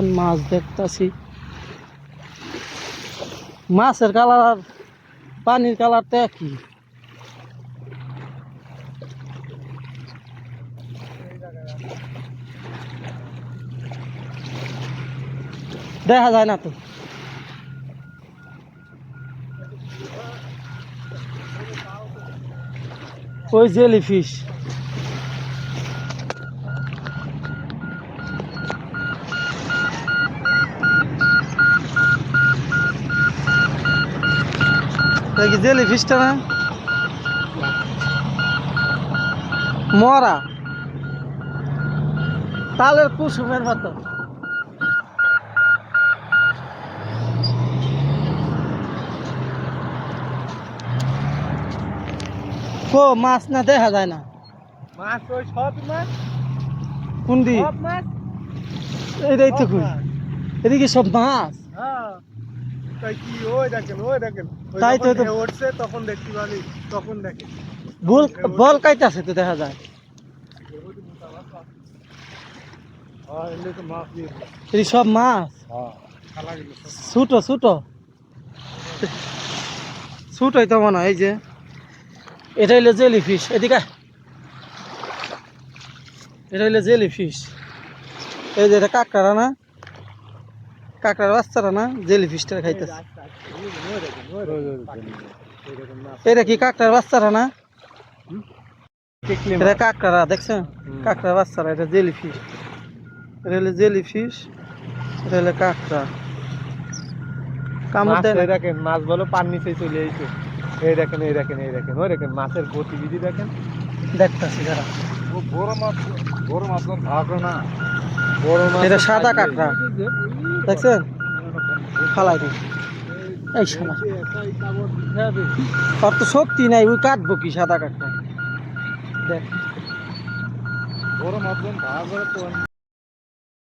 এখন মাছ দেখতাছি। মাছের কালার আর পানির কালারটা একই। দেখা যায় না তো। ওই জেলি ফিশ কি জেলি ফিশটা না? মরা। তালের কুসুমের মতো। কো মাছ না দেখা যায় না? মাছ ওই সব মাছ। সব মাছ। এটাই তো কই। এদিকে সব মাছ। তাই কি? ওই দেখেন ওই দেখেন। তাই তো উঠছে তখন দেখতে পারি তখন দেখেন বল বল কাইতাছে তো দেখা যায়। হ্যাঁ এই সব মাছ? হ্যাঁ ছুটো ছুটো। ছুটোই তো মনে হয় এই যে। এটা হইল জেলি ফিশ এদিকে এটা হইল জেলি ফিশ এই যে এটা কাঁকড়া না? কাঁকড়ার বাচ্চারা না জেলি ফিশটা খাইতেছে। এটা কি কাঁকড়ার বাচ্চারা না? এটা কাঁকড়া দেখছেন। কাঁকড়ার বাচ্চারা এটা জেলি ফিশ এটা হলো জেলি ফিশ এটা হলো কাঁকড়া। কামড় দেয় না। এই দেখেন মাছ বলো পার নিচে চলে আইছে এই দেখেন এই দেখেন এই দেখেন। ওই দেখেন মাছের গতিবিধি দেখেন। দেখতেছি যারা বড় মাছ বড় মাছ ভাগো না। বড় মাছ এটা সাদা কাঁকড়া। দেখছেন? ফালাই দিন এই ওর তো শক্তি নাই ওই কাটবো কি সাদা কাটটা? দেখ।